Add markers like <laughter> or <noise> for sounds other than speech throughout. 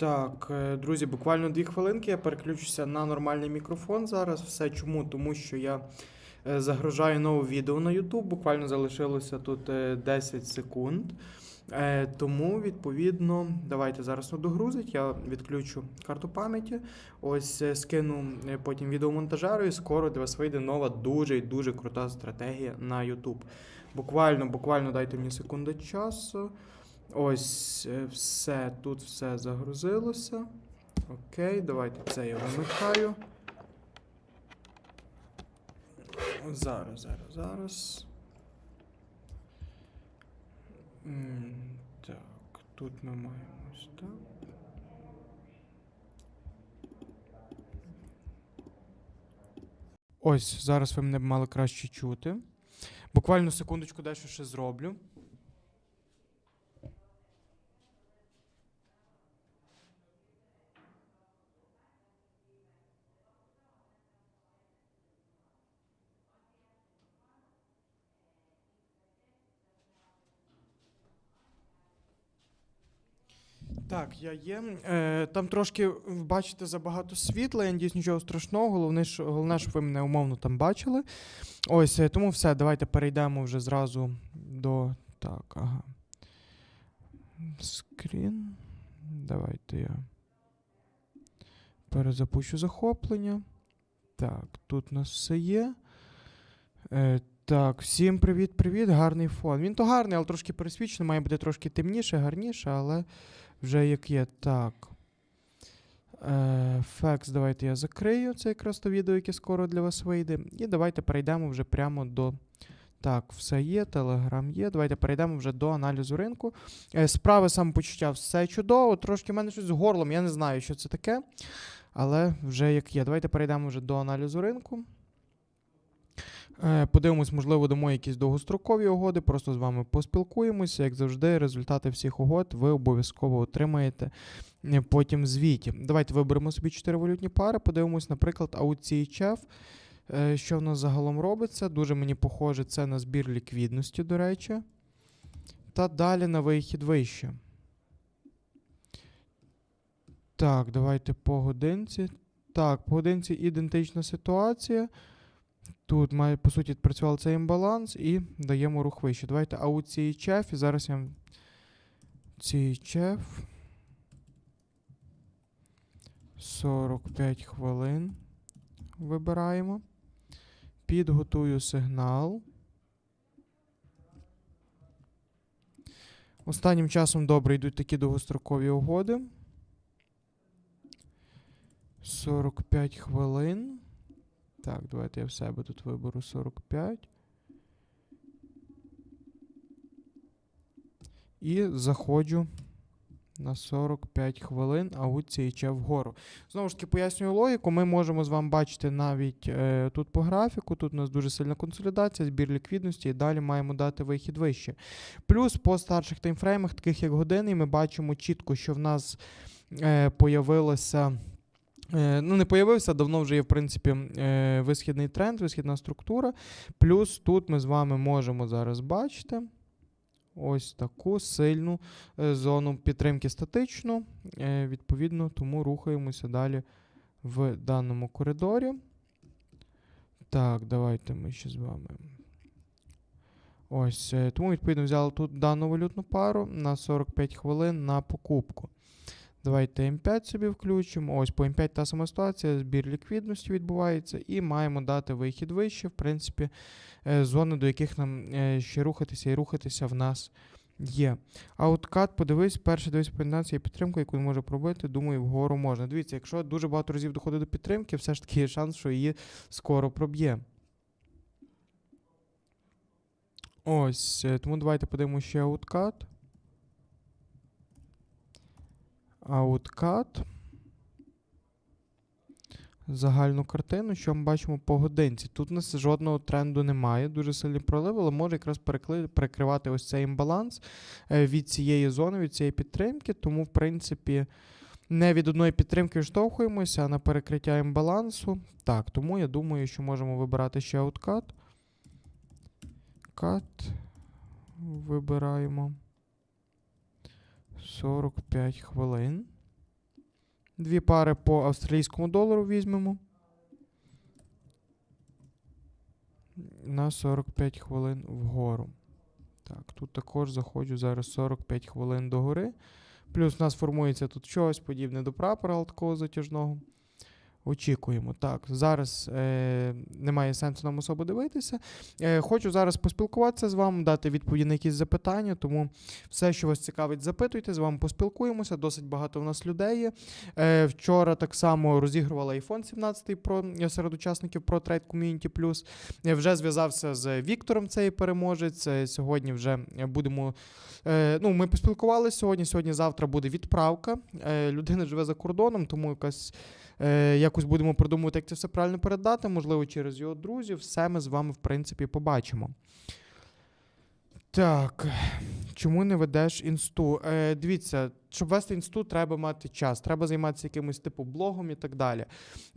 Так, е, друзі, буквально дві хвилинки. Я переключуся на нормальний мікрофон зараз. Все чому? Тому що я е, загружаю нове відео на YouTube. Буквально залишилося тут е, 10 секунд. Е, Тому, відповідно, давайте зараз догрузить. Я відключу карту пам'яті. Ось скину потім відеомонтажеру, і скоро для вас вийде нова дуже і дуже крута стратегія на YouTube. Буквально, буквально дайте мені секунду часу. Ось е, все, тут все загрузилося. Окей, давайте це я вимикаю. Зараз, зараз, зараз. Так, тут ми маємо ось так. Ось, зараз ви мене мали краще чути. Буквально секундочку дещо ще зроблю. Так, я є. Е, там трошки бачите забагато світла, я надіюсь, нічого страшного. Головне, що, головне, щоб ви мене умовно там бачили. Ось, е, тому все, давайте перейдемо вже зразу до. Так, ага. Скрін. Давайте я перезапущу захоплення. Так, тут у нас все є. Е, так, всім привіт-привіт, гарний фон. Він то гарний, але трошки пересвічений, має бути трошки темніше, гарніше, але вже як є. Так. Е, Фекс, давайте я закрию. Це якраз то відео, яке скоро для вас вийде. І давайте перейдемо вже прямо до. Так, все є, телеграм є. Давайте перейдемо вже до аналізу ринку. Е, справи самопочуття, все чудово. Трошки в мене щось з горлом, я не знаю, що це таке. Але вже як є. Давайте перейдемо вже до аналізу ринку. Е, Подивимось, можливо, дамо якісь довгострокові угоди, просто з вами поспілкуємося. Як завжди, результати всіх угод ви обов'язково отримаєте е, потім в звіті. Давайте виберемо собі 4 валютні пари, подивимось, наприклад, AUCHF. Е, Що в нас загалом робиться? Дуже мені похоже, це на збір ліквідності, до речі. Та далі на вихід вище. Так, давайте по годинці. Так, по годинці ідентична ситуація. Тут має, по суті, працював цей імбаланс і даємо рух вище. Давайте аут CHF, і зараз я CHF. 45 хвилин. Вибираємо. Підготую сигнал. Останнім часом добре йдуть такі довгострокові угоди. 45 хвилин. Так, давайте я в себе тут виберу 45. І заходжу на 45 хвилин, а у ще вгору. Знову ж таки, пояснюю логіку. Ми можемо з вами бачити навіть е, тут по графіку. Тут у нас дуже сильна консолідація, збір ліквідності, і далі маємо дати вихід вище. Плюс по старших таймфреймах, таких як години, ми бачимо чітко, що в нас е, появилося. Е, Ну, не появився, давно вже є, в принципі, е, висхідний тренд, висхідна структура. Плюс тут ми з вами можемо зараз бачити ось таку сильну е, зону підтримки статичну. Відповідно, тому рухаємося далі в даному коридорі. Так, давайте ми ще з вами. Ось, тому, відповідно, взяли тут дану валютну пару на 45 хвилин на покупку. Давайте М5 собі включимо. Ось по М5 та сама ситуація, збір ліквідності відбувається, і маємо дати вихід вище, в принципі, е, зони, до яких нам е, ще рухатися і рухатися в нас є. А от кат, подивись, перша дивись комбінація підтримка, яку він може пробити, думаю, вгору можна. Дивіться, якщо дуже багато разів доходить до підтримки, все ж таки є шанс, що її скоро проб'є. Ось, е, тому давайте подивимося ще ауткат. Ауткат. Загальну картину, що ми бачимо по годинці. Тут у нас жодного тренду немає, дуже сильний пролив, але може якраз перекривати ось цей імбаланс е, від цієї зони, від цієї підтримки. Тому, в принципі, не від одної підтримки відштовхуємося, а на перекриття імбалансу. Так, тому я думаю, що можемо вибирати ще ауткат. Кат. Вибираємо. 45 хвилин. Дві пари по австралійському долару візьмемо. На 45 хвилин вгору. Так, тут також заходжу зараз 45 хвилин догори. Плюс у нас формується тут щось подібне до прапора такого затяжного. Очікуємо. Так, зараз е, немає сенсу нам особо дивитися. Е, хочу зараз поспілкуватися з вами, дати відповіді на якісь запитання. Тому все, що вас цікавить, запитуйте. З вами поспілкуємося. Досить багато в нас людей. Е, вчора так само розігрувала iPhone 17 Pro серед учасників Pro Trade Community Plus. Я вже зв'язався з Віктором, цей переможець. Е, Сьогодні вже будемо. Е, ну, ми поспілкувалися сьогодні. Сьогодні, завтра буде відправка. Е, людина живе за кордоном, тому якась. Е, якось будемо придумувати, як це все правильно передати, можливо, через його друзів. Все ми з вами, в принципі, побачимо. Так. Чому не ведеш інсту? Е, дивіться, щоб вести інсту, треба мати час, треба займатися якимось типу блогом і так далі.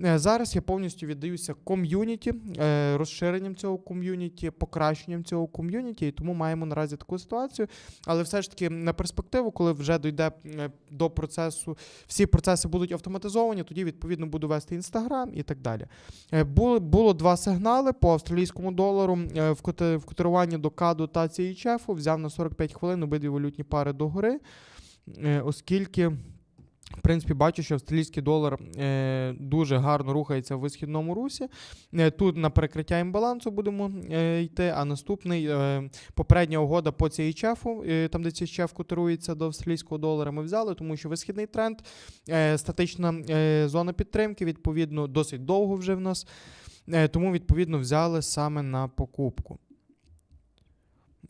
Е, зараз я повністю віддаюся ком'юніті, е, розширенням цього ком'юніті, покращенням цього ком'юніті, і тому маємо наразі таку ситуацію. Але все ж таки на перспективу, коли вже дійде е, до процесу, всі процеси будуть автоматизовані, тоді відповідно буду вести інстаграм і так далі. Е, було, було два сигнали по австралійському долару е, в, котируванні до КАДу та CHF, взяв на 45 хвилин обидві валютні пари догори, е, оскільки. В принципі, бачу, що австралійський долар е, дуже гарно рухається в висхідному русі. Е, тут на перекриття імбалансу будемо е, йти, а наступний е, попередня угода по CHF, е, там де CHF котирується до австралійського долара, ми взяли, тому що висхідний тренд, е, статична е, зона підтримки, відповідно, досить довго вже в нас. Е, тому, відповідно, взяли саме на покупку.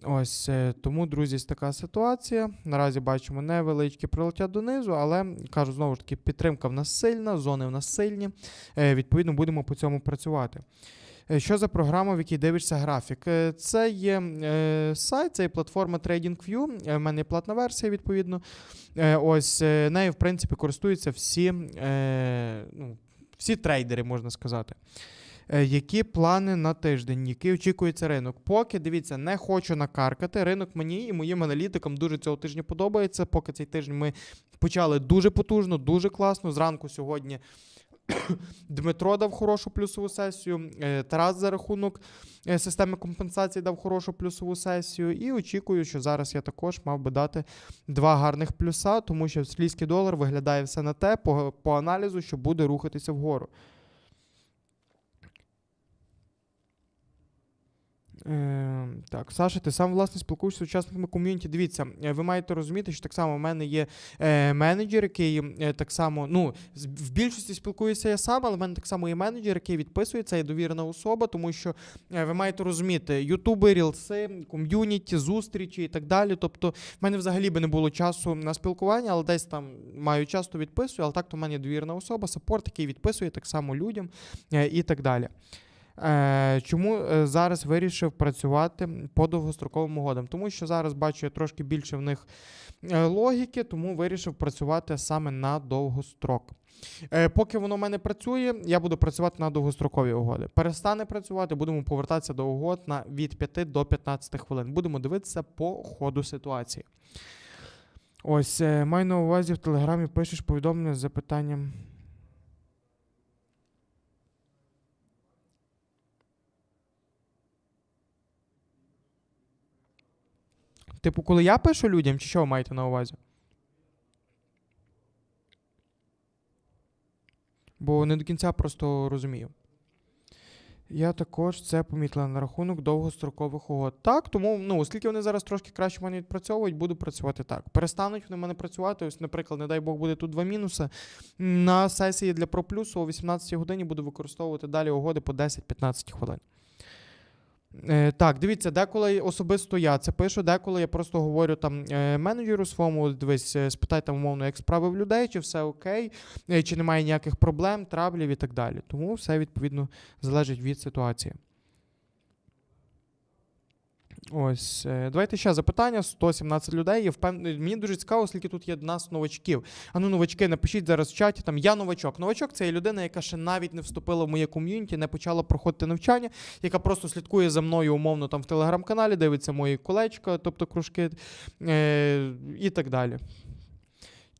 Ось е, тому, друзі, така ситуація. Наразі бачимо невеличкі прилетять донизу, але кажу знову ж таки, підтримка в нас сильна, зони в нас сильні. Е, Відповідно, будемо по цьому працювати. Е, Що за програма, в якій дивишся графік? Це є сайт, це є платформа TradingView. В мене є платна версія, відповідно. Ось нею, в принципі, користуються всі, ну, всі трейдери, можна сказати. Е, Які плани на тиждень, який очікується ринок? Поки дивіться, не хочу накаркати. Ринок мені і моїм аналітикам дуже цього тижня подобається. Поки цей тиждень ми почали дуже потужно, дуже класно. Зранку сьогодні <coughs> Дмитро дав хорошу плюсову сесію. е, Тарас за рахунок е, системи компенсації дав хорошу плюсову сесію. І очікую, що зараз я також мав би дати два гарних плюса, тому що австралійський долар виглядає все на те по, по аналізу, що буде рухатися вгору. Е, так, Саша, ти сам власне спілкуєшся з учасниками ком'юніті. Дивіться, е, ви маєте розуміти, що так само в мене є е, менеджер, який е, так само, ну, в більшості спілкуюся я сам, але в мене так само є менеджер, який відписує, це є довірена особа, тому що е, ви маєте розуміти, ютуби, рілси, ком'юніті, зустрічі і так далі. Тобто, в мене взагалі би не було часу на спілкування, але десь там маю часто відписую, але так то в мене є довірена особа, саппорт, який відписує так само людям е, і так далі. Е, чому е, зараз вирішив працювати по довгостроковим угодам? Тому що зараз бачу я трошки більше в них е, логіки, тому вирішив працювати саме на довгострок. Поки воно в мене працює, я буду працювати на довгострокові угоди. Перестане працювати, будемо повертатися до угод на від 5 до 15 хвилин. Будемо дивитися по ходу ситуації. Ось, маю на увазі в телеграмі пишеш повідомлення з запитанням. Типу, коли я пишу людям, чи що ви маєте на увазі? Бо не до кінця просто розумію. Я також це помітила на рахунок довгострокових угод. Так, тому, ну, оскільки вони зараз трошки краще мене відпрацьовують, буду працювати так. Перестануть вони мене працювати. Ось, наприклад, не дай Бог, буде тут два мінуси. На сесії для ProPlus о 18 годині буду використовувати далі угоди по 10-15 хвилин. Е, так, дивіться, деколи особисто я це пишу, деколи я просто говорю там е, менеджеру своєму, дивись, е, спитай там умовно, як справи в людей, чи все окей, чи немає ніяких проблем, траблів і так далі. Тому все відповідно залежить від ситуації. Ось, е, давайте ще запитання. 117 людей. Я впевнений, мені дуже цікаво, скільки тут є нас новачків. А ну, новачки, напишіть зараз в чаті. Там я новачок. Новачок це є людина, яка ще навіть не вступила в моє ком'юніті, не почала проходити навчання, яка просто слідкує за мною умовно там в телеграм-каналі, дивиться мої колечка, тобто кружки е, і так далі.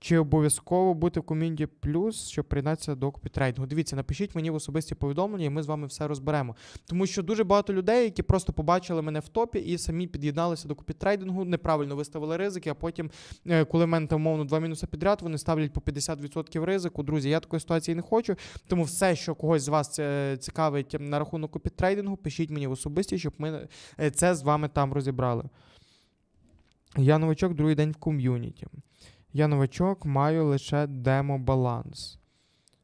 Чи обов'язково бути в ком'юніті плюс, щоб приєднатися до копітрейдингу? Дивіться, напишіть мені в особисті повідомлення, і ми з вами все розберемо. Тому що дуже багато людей, які просто побачили мене в топі і самі під'єдналися до копітрейдингу, неправильно виставили ризики, а потім, е, коли в мене там умовно два мінуси підряд, вони ставлять по 50% ризику. Друзі, я такої ситуації не хочу. Тому все, що когось з вас е, цікавить на рахунок копітрейдингу, пишіть мені в особисті, щоб ми е, це з вами там розібрали. Я новачок другий день в ком'юніті. Я новачок, маю лише демо-баланс.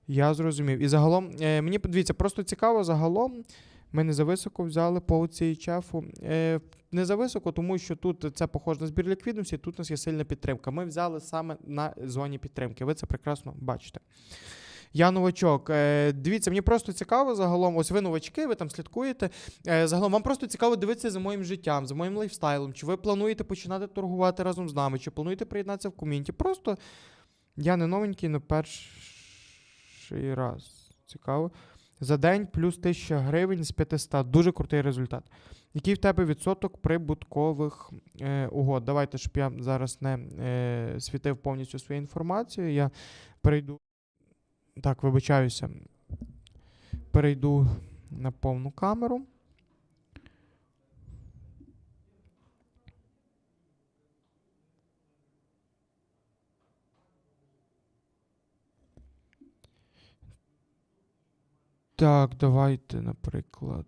Я зрозумів. І загалом, е, мені подивіться, просто цікаво, загалом ми не зависоко взяли по цій чефу. Е, не зависоко, тому що тут це похоже на збір ліквідності, тут у нас є сильна підтримка. Ми взяли саме на зоні підтримки. Ви це прекрасно бачите. Я новачок. Е, дивіться, мені просто цікаво загалом. Ось ви новачки, ви там слідкуєте. Е, загалом вам просто цікаво дивитися за моїм життям, за моїм лайфстайлом. Чи ви плануєте починати торгувати разом з нами, чи плануєте приєднатися в ком'юніті. Просто я не новенький, на перший раз. Цікаво. За день плюс 1000 гривень з 500. Дуже крутий результат. Який в тебе відсоток прибуткових е, угод? Давайте, щоб я зараз не е, світив повністю свою інформацію. Я перейду. Так, вибачаюся. Перейду на повну камеру. Так, давайте, наприклад.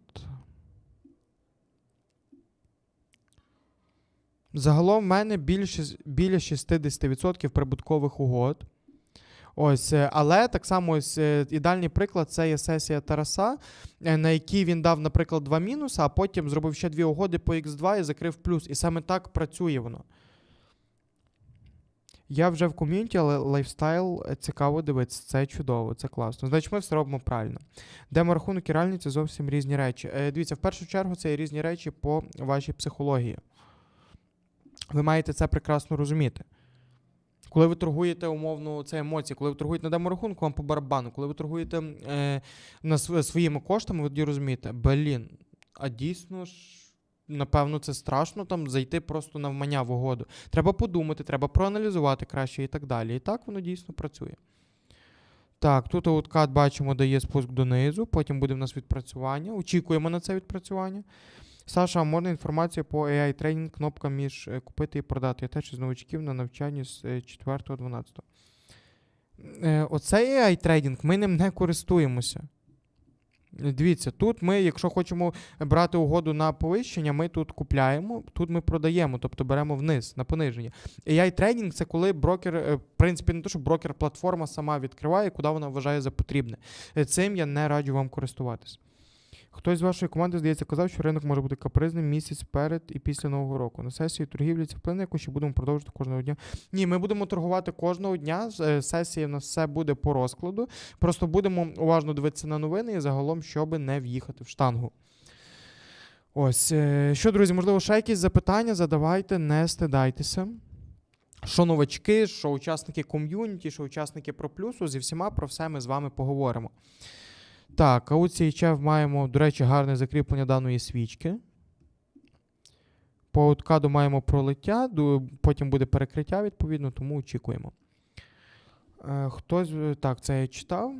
Загалом в мене більше, біля 60% прибуткових угод. Ось, е, але так само ось е, ідеальний приклад це є сесія Тараса, е, на якій він дав, наприклад, два мінуси, а потім зробив ще дві угоди по X2 і закрив плюс. І саме так працює воно. Я вже в ком'юніті, але лайфстайл цікаво дивитися. Це чудово, це класно. Значить, ми все робимо правильно. Деморахунок і реальний це зовсім різні речі. Дивіться, в першу чергу це різні речі по вашій психології. Ви маєте це прекрасно розуміти. Коли ви торгуєте умовно, це емоції, коли ви торгуєте на деморахунку, вам по барабану, коли ви торгуєте е, на своїми коштами, ви тоді розумієте, блін, а дійсно ж, напевно, це страшно там зайти просто навмання в угоду. Треба подумати, треба проаналізувати краще і так далі. І так воно дійсно працює. Так, тут ауткат бачимо, дає спуск донизу, потім буде в нас відпрацювання. Очікуємо на це відпрацювання. Саша, можна інформацію по AI тренінг, кнопка між е, купити і продати. Я теж із новачків на навчанні з 4-12. Е, Оцей AI трейдинг, ми ним не користуємося. Дивіться, тут ми, якщо хочемо брати угоду на повищення, ми тут купляємо, тут ми продаємо, тобто беремо вниз на пониження. AI трейдинг це коли брокер, е, в принципі, не то, що брокер платформа сама відкриває, куди вона вважає за потрібне. Е, Цим я не раджу вам користуватись. Хтось з вашої команди, здається, казав, що ринок може бути капризним місяць перед і після Нового року. На сесії торгівлі це вплине, яку ще будемо продовжувати кожного дня. Ні, ми будемо торгувати кожного дня. Е, Сесія в нас все буде по розкладу. Просто будемо уважно дивитися на новини і загалом, щоб не в'їхати в штангу. Ось. е, Що, друзі, можливо, ще якісь запитання задавайте, не стидайтеся. Що новачки, що учасники ком'юніті, що учасники ProPlus, зі всіма про все ми з вами поговоримо. Так, а у цей чеф маємо, до речі, гарне закріплення даної свічки. По откаду маємо пролиття, потім буде перекриття, відповідно, тому очікуємо. Е, Хтось, е, так, це я читав.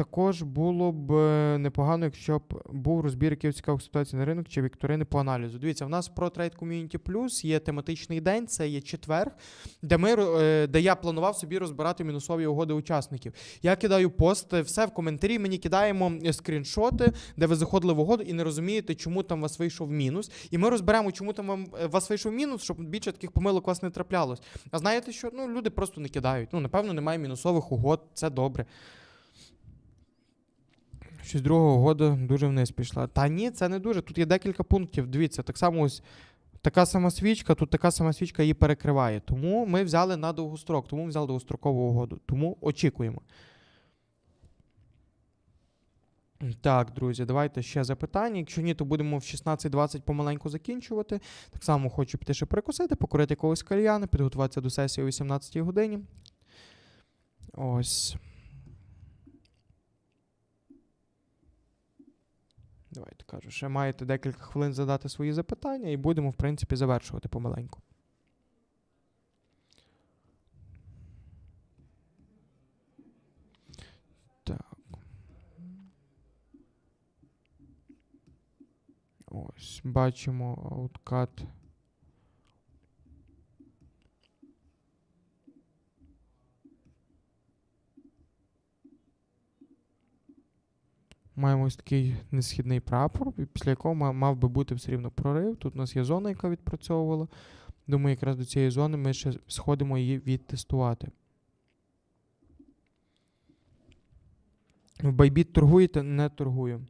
Також було б е, непогано, якщо б був розбір якихось цікавих ситуацій на ринок чи вікторини по аналізу. Дивіться, в нас про Trade Community Plus є тематичний день, це є четверг, де, ми, е, де я планував собі розбирати мінусові угоди учасників. Я кидаю пост, е, все в коментарі. Мені кидаємо скріншоти, де ви заходили в угоду і не розумієте, чому там вас вийшов мінус. І ми розберемо, чому там вам вас вийшов мінус, щоб більше таких помилок вас не траплялось. А знаєте, що ну люди просто не кидають. Ну, напевно, немає мінусових угод, це добре. Щось друга угода дуже вниз пішла. Та ні, це не дуже. Тут є декілька пунктів. Дивіться, так само ось така сама свічка, тут така сама свічка її перекриває. Тому ми взяли на довгострок, тому ми взяли довгострокову угоду. Тому очікуємо. Так, друзі, давайте ще запитання. Якщо ні, то будемо в 16.20 помаленьку закінчувати. Так само хочу піти ще перекусити, покурити якогось кальяна, підготуватися до сесії о 18 годині. Ось. Давайте кажу, ще маєте декілька хвилин задати свої запитання і будемо, в принципі, завершувати помаленьку. Так. Ось, бачимо ауткат. Маємо ось такий несхідний прапор, після якого мав би бути все рівно прорив. Тут у нас є зона, яка відпрацьовувала. Думаю, якраз до цієї зони ми ще сходимо її відтестувати. В Bybit торгуєте? Не торгую.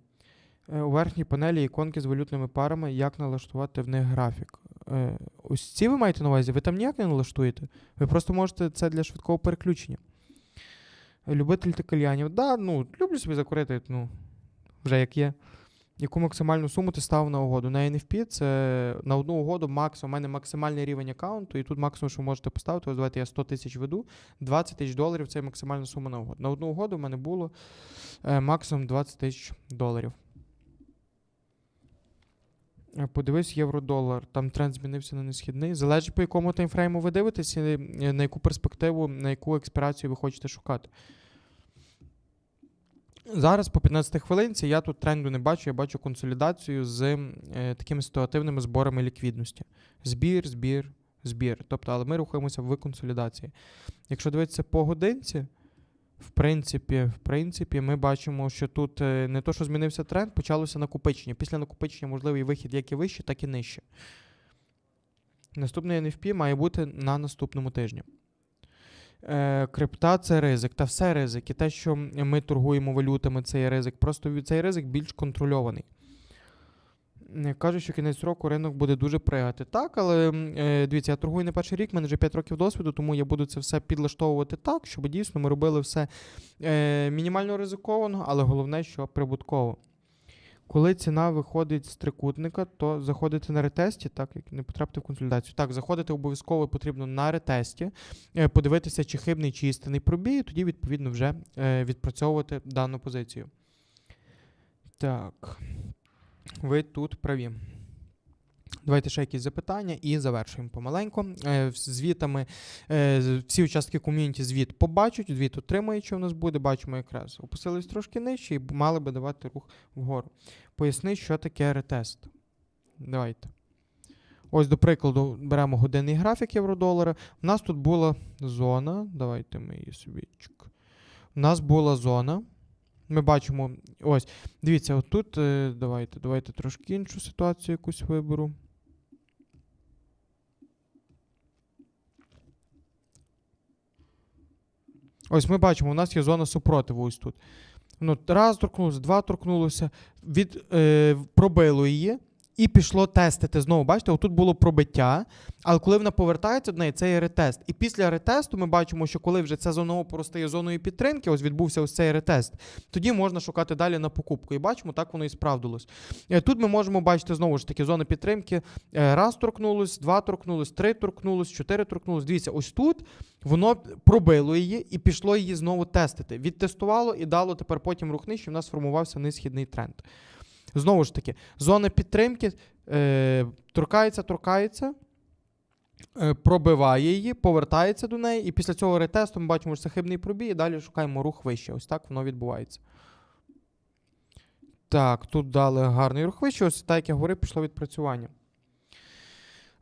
Е, У верхній панелі іконки з валютними парами, як налаштувати в них графік. Е, Ось ці ви маєте на увазі? Ви там ніяк не налаштуєте? Ви просто можете це для швидкого переключення. Любитель ти кальянів. Да, ну, люблю собі закурити, ну, вже як є. Яку максимальну суму ти ставив на угоду? На NFP це на одну угоду максимум. У мене максимальний рівень аккаунту, і тут максимум, що можете поставити, ось давайте я 100 тисяч веду, 20 тисяч доларів це максимальна сума на угоду. На одну угоду в мене було е, максимум 20 тисяч доларів. Е, Подивись євро-долар. Там тренд змінився на несхідний. Залежить по якому таймфрейму ви дивитесь, і е, на яку перспективу, на яку експірацію ви хочете шукати. Зараз по 15 хвилинці я тут тренду не бачу, я бачу консолідацію з е, такими ситуативними зборами ліквідності. Збір, збір, збір. Тобто, але ми рухаємося в консолідації. Якщо дивитися по годинці, в принципі, в принципі, ми бачимо, що тут е, не то, що змінився тренд, почалося накопичення. Після накопичення можливий вихід як і вище, так і нижче. Наступний NFP має бути на наступному тижні. Е, крипта це ризик, та все ризик. І те, що ми торгуємо валютами, це є ризик. Просто цей ризик більш контрольований. Кажуть, що кінець року ринок буде дуже пригати. Так, але е, дивіться, я торгую не перший рік, мене вже 5 років досвіду, тому я буду це все підлаштовувати так, щоб дійсно ми робили все е, мінімально ризиковано, але головне, що прибутково. Коли ціна виходить з трикутника, то заходити на ретесті, так як не потрапити в консолідацію. Так, заходити обов'язково потрібно на ретесті, е, подивитися, чи хибний, чи істинний пробій, і тоді, відповідно, вже е, відпрацьовувати дану позицію. Так. Ви тут праві. Давайте ще якісь запитання і завершуємо помаленьку. Е, Звітами е, всі участки ком'юніті звіт побачать, звіт отримають, що в нас буде. Бачимо якраз. Опустились трошки нижче і мали би давати рух вгору. Поясни, що таке ретест. Давайте. Ось, до прикладу, беремо годинний графік євро-долара. У нас тут була зона. Давайте ми її собі. У нас була зона. Ми бачимо, ось, дивіться, отут, е, давайте, давайте трошки іншу ситуацію якусь виберу. Ось ми бачимо, у нас є зона супротиву ось тут. Ну, раз торкнулося, два торкнулося, від, е, пробило її і пішло тестити. Знову, бачите, отут було пробиття, але коли вона повертається до неї, це є ретест. І після ретесту ми бачимо, що коли вже ця зона опору стає зоною підтримки, ось відбувся ось цей ретест, тоді можна шукати далі на покупку. І бачимо, так воно і справдилось. Е, Тут ми можемо бачити знову ж таки зони підтримки. Е, Раз торкнулось, два торкнулось, три торкнулось, чотири торкнулось. Дивіться, ось тут воно пробило її і пішло її знову тестити. Відтестувало і дало тепер потім рух нижче, в нас сформувався несхідний тренд. Знову ж таки, зона підтримки е, торкається, торкається, е, пробиває її, повертається до неї, і після цього ретесту ми бачимо, що це хибний пробій, і далі шукаємо рух вище. Ось так воно відбувається. Так, тут дали гарний рух вище, ось так як я говорив, пішло відпрацювання.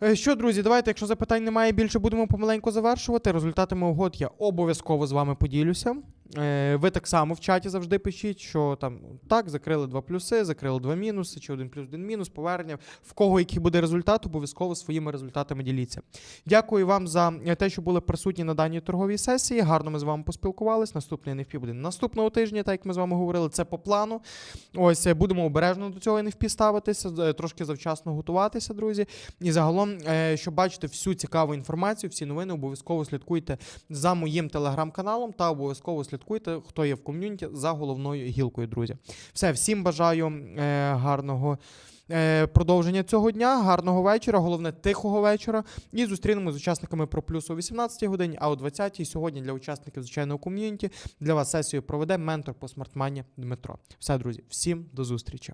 Е, Що, друзі, давайте, якщо запитань немає більше, будемо помаленьку завершувати. Результатами угод я обов'язково з вами поділюся. Е, Ви так само в чаті завжди пишіть, що там так, закрили два плюси, закрили два мінуси, чи один плюс один мінус, повернення. В кого який буде результат, обов'язково своїми результатами діліться. Дякую вам за е, те, що були присутні на даній торговій сесії. Гарно ми з вами поспілкувались. Наступний NFP буде наступного тижня, так як ми з вами говорили. Це по плану. Ось е, будемо обережно до цього NFP ставитися, трошки завчасно готуватися, друзі. І загалом, щоб бачити всю цікаву інформацію, всі новини, обов'язково слідкуйте за моїм телеграм-каналом та обов'язково слідкуйте, хто є в ком'юніті за головною гілкою, друзі. Все, всім бажаю е, гарного. е, Продовження цього дня, гарного вечора, головне тихого вечора. І зустрінемося з учасниками про плюс о 18 годині, а о 20 сьогодні для учасників звичайного ком'юніті для вас сесію проведе ментор по смартмані Дмитро. Все, друзі, всім до зустрічі.